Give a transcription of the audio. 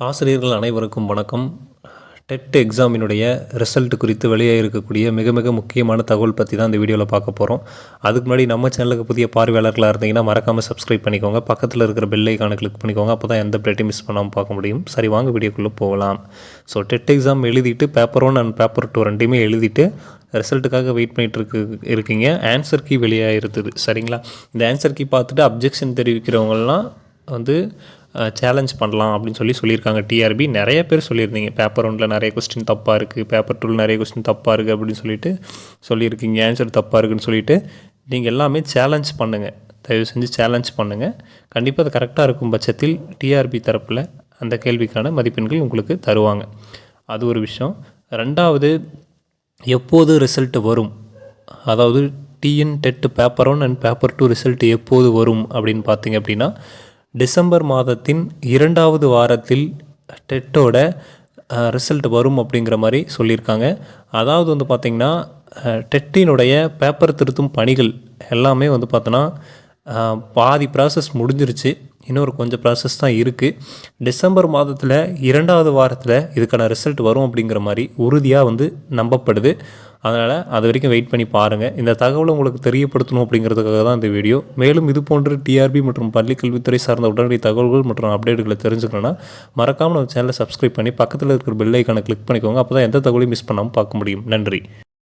ஆசிரியர்கள் அனைவருக்கும் வணக்கம். டெட் எக்ஸாமினுடைய ரிசல்ட் குறித்து வெளியே இருக்கக்கூடிய மிக மிக முக்கியமான தகவல் பற்றி தான் இந்த வீடியோவில் பார்க்க போகிறோம் அதுக்கு முன்னாடி நம்ம சேனலுக்கு புதிய பார்வையாளர்களாக இருந்தீங்கன்னா மறக்காமல் சப்ஸ்கிரைப் பண்ணிக்கோங்க. பக்கத்தில் இருக்கிற பெல்லைக்கான கிளிக் பண்ணிக்கோங்க. அப்போ தான் எந்த பிளேட்டையும் மிஸ் பண்ணாமல் பார்க்க முடியும். சரி வாங்க வீடியோக்குள்ளே போகலாம். ஸோ டெட் எக்ஸாம் எழுதிட்டு paper one and paper two ரெண்டையுமே எழுதிட்டு ரிசல்ட்டுக்காக வெயிட் பண்ணிட்டு இருக்கு இருக்கீங்க. ஆன்சர் கீ வெளியாக இருந்தது சரிங்களா? இந்த ஆன்சர் கீ பார்த்துட்டு அப்ஜெக்ஷன் தெரிவிக்கிறவங்கலாம் வந்து சேலஞ்ச் பண்ணலாம் அப்படின்னு சொல்லி சொல்லியிருக்காங்க டிஆர்பி நிறைய பேர் சொல்லியிருந்தீங்க. பேப்பர் ஒன்றில் நிறைய கொஸ்டின் தப்பாக இருக்குது பேப்பர் டூவில் நிறைய கொஸ்டின் தப்பாக இருக்குது அப்படின்னு சொல்லிட்டு சொல்லியிருக்கீங்க. ஆன்சர் தப்பாக இருக்குன்னு சொல்லிட்டு நீங்கள் எல்லாமே சேலஞ்ச் பண்ணுங்கள் தயவு செஞ்சு சேலஞ்ச் பண்ணுங்கள் கண்டிப்பாக அது கரெக்டாக இருக்கும் பட்சத்தில் டிஆர்பி தரப்பில் அந்த கேள்விக்கான மதிப்பெண்கள் உங்களுக்கு தருவாங்க. அது ஒரு விஷயம். ரெண்டாவது எப்போது ரிசல்ட் வரும்? அதாவது TN TET paper one and paper two result எப்போது வரும் அப்படின்னு பார்த்தீங்க அப்படின்னா டிசம்பர் மாதத்தின் இரண்டாவது வாரத்தில் டெட்டோட ரிசல்ட் வரும் அப்படிங்கிற மாதிரி சொல்லியிருக்காங்க. அதாவது வந்து பார்த்திங்கன்னா டெட்டினுடைய பேப்பர் திருத்தும் பணிகள் எல்லாமே வந்து பார்த்தோன்னா பாதி ப்ராசஸ் முடிஞ்சிருச்சு. இன்னொரு கொஞ்சம் ப்ராசஸ் தான் இருக்குது டிசம்பர் மாதத்தில் இரண்டாவது வாரத்தில் இதுக்கான ரிசல்ட் வரும் அப்படிங்கிற மாதிரி உறுதியாக வந்து நம்பப்படுது. அதனால் அது வரைக்கும் வெயிட் பண்ணி பாருங்கள் இந்த தகவலை உங்களுக்கு தெரியப்படுத்தணும் அப்படிங்கிறதுக்காக தான் இந்த வீடியோ மேலும் இது போன்ற டிஆர்பி மற்றும் பள்ளி கல்வித்துறை சார்ந்த உடனடி தகவல்கள் மற்றும் அப்டேட்டுகளை தெரிஞ்சுக்கணும்னா மறக்காமல் நம்ம சேனலை சப்ஸ்கிரைப் பண்ணி பக்கத்தில் இருக்கிற பெல் ஐக்கானை கிளிக் பண்ணிக்கோங்க. அப்போ தான் எந்த தகவலையும் மிஸ் பண்ணாமல் பார்க்க முடியும். நன்றி.